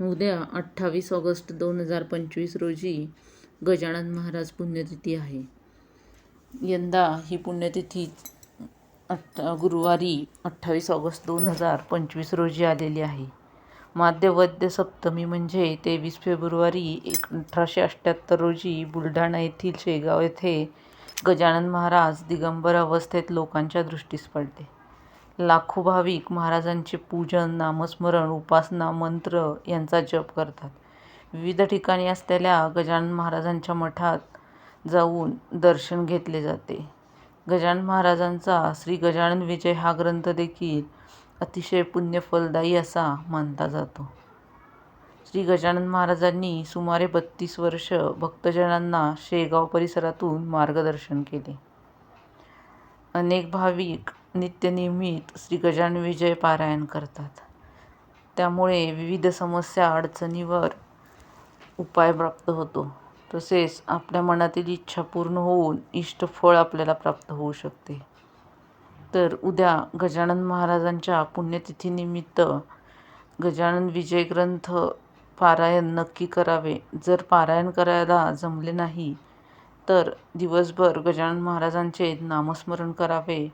उद्या अठ्ठावीस ऑगस्ट दोन हजार पंचवीस रोजी गजानन महाराज पुण्यतिथी आहे. यंदा ही पुण्यतिथी अठ गुरुवारी अठ्ठावीस ऑगस्ट दोन हजार पंचवीस रोजी आलेली आहे. माध्यवद्य सप्तमी म्हणजे तेवीस फेब्रुवारी एक अठराशे अठ्ठ्याहत्तर रोजी बुलढाणा येथील शेगाव येथे गजानन महाराज दिगंबर अवस्थेत लोकांच्या दृष्टीस पडले लाखो भाविक महाराजांचे पूजन नामस्मरण उपासना मंत्र यांचा जप करतात. विविध ठिकाणी असलेल्या गजानन महाराजांच्या मठात जाऊन दर्शन घेतले जाते. गजानन महाराजांचा श्री गजानन विजय हा ग्रंथ देखील अतिशय पुण्यफलदायी असा मानला जातो. श्री गजानन महाराजांनी सुमारे बत्तीस वर्ष भक्तजनांना शेगाव परिसरातून मार्गदर्शन केले. अनेक भाविक नित्यनियमित श्री गजानन विजय पारायण करतात. त्यामुळे विविध समस्या अडचणीवर उपाय प्राप्त होतो. तसेच आपल्या मनातील इच्छा पूर्ण होऊन इष्टफळ आपल्याला प्राप्त होऊ शकते. तर उद्या गजानन महाराजांच्या पुण्यतिथीनिमित्त गजानन विजय ग्रंथ पारायण नक्की करावे. जर पारायण करायला जमले नाही तर दिवसभर गजानन महाराजांचे नामस्मरण करावे.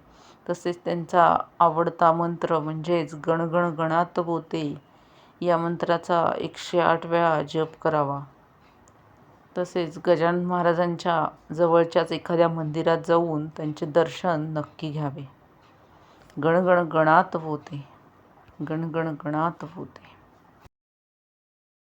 तसेच त्यांचा आवडता मंत्र म्हणजेच गणगण गणात बोते या मंत्राचा एकशे आठ वेळा जप करावा. तसेच गजानन महाराजांच्या जवळच्याच एखाद्या मंदिरात जाऊन त्यांचे दर्शन नक्की घ्यावे. गणगण गणात बोते गणगण गणात बोते